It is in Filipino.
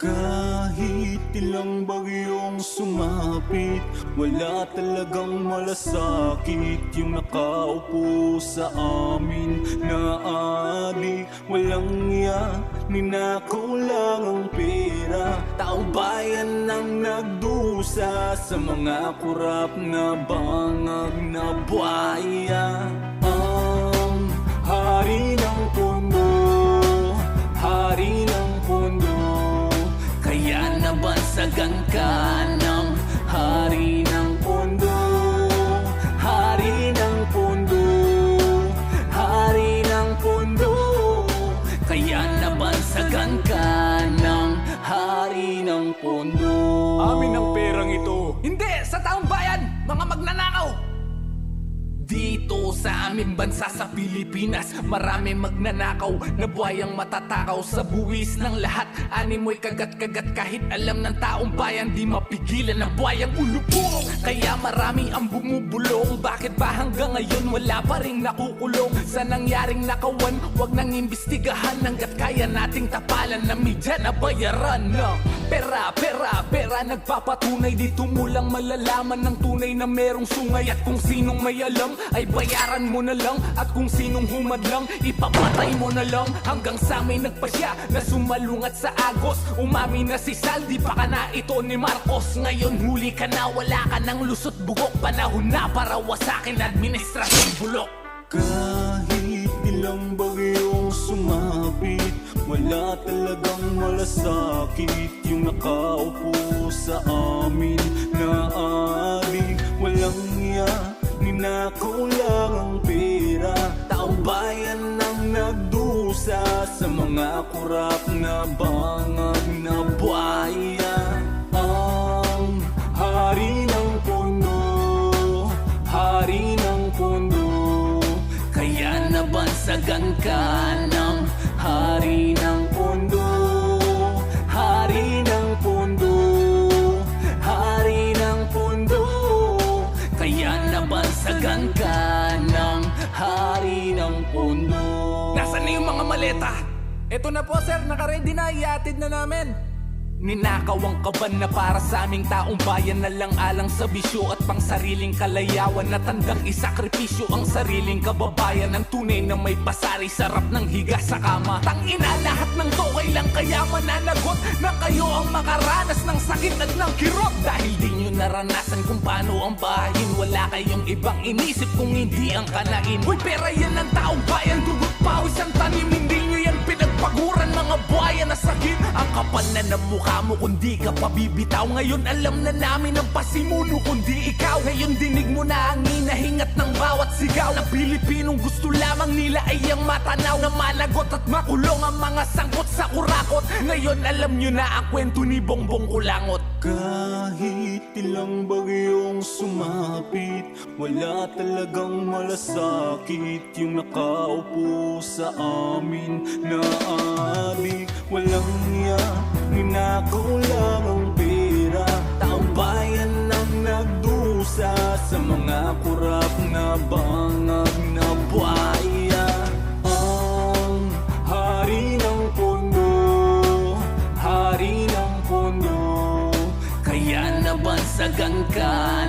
Kahit ilang bagyong sumapit Wala talagang malasakit. Yung nakaupo sa amin na adik Walang iya, ninakaw lang ang pera. Taong bayan ang nagdusa Sa mga kurap na bangag na buhaya nabansagan ka ng hari aming bansa sa Pilipinas. Marami magnanakaw na buhayang matatakaw Sa buwis ng lahat. Animoy kagat-kagat kahit alam ng taong bayan Di mapigilan ng buhayang ulubong Kaya marami ang bumubulong. Bakit ba hanggang ngayon wala pa rin nakukulong? Sa nangyaring nakawan Huwag nang imbestigahan Hanggat kaya nating tapalan Na media na bayaran no? Pera, pera, pera Nagpapatunay. Dito mo lang malalaman Ng tunay na merong sungay At kung sinong may alam Ay bayaran mo na lang. At kung sinong humadlang Ipapatay mo na lang. Hanggang sa may nagpasya Na sumalungat sa agos. Umami na si Saldi Baka na ito ni Marcos. Ngayon huli ka na Wala ka ng lusot. Bugok Panahon na para wasakin Administrasyon bulok. Kahit ilang bagyong sumapit Wala talagang malasakit Yung nakaupo sa amin na adik Walang iya, ninakaw lang ang bayan ang nagdusa Sa mga kurap na bangag na buhaya Ang hari ng puno Hari ng puno Kaya nabansagan ka ng hari ng puno Hari ng puno Hari ng puno Kaya nabansagan ka hari ng puno Nasaan na yung mga maleta? Ito na po sir, nakaready na, iatid na namin. Ninakaw ang kaban na para sa aming taong bayan na lang alang sa bisyo at pang sariling kalayawan? Na tandang isakripisyo ang sariling kababayan. Ng tunay na may pasari sarap ng higa sa kama. Tangina lahat ng to kailang kaya mananagot na kayo ang makaranas ng sakit at ng kirot. Dahil di nyo naranasan kung paano ang bahayin wala kayong ibang inisip kung hindi ang kanain. Uy pera yan ng taong bayan kapal na ng mukha mo kundi ka pabibitaw Ngayon alam na namin ang pasimuno. Kundi ikaw Ngayon dinig mo na ang hinahingat ng bawat sigaw. Na Pilipinong gusto lamang nila ay ang matanaw Na managot at makulong ang mga sangkot sa kurakot. Ngayon alam nyo na ang kwento ni Bongbong Kulangot. Kahit ilang bagyong sumapit Wala talagang malasakit Yung nakaupo sa amin na adik Walang iya, ninakaw lang ang pera Taong bayan ang nagdusa Sa mga kurap na bangag na buhaya. Ang hari ng puno Hari ng puno Kaya nabansagan ka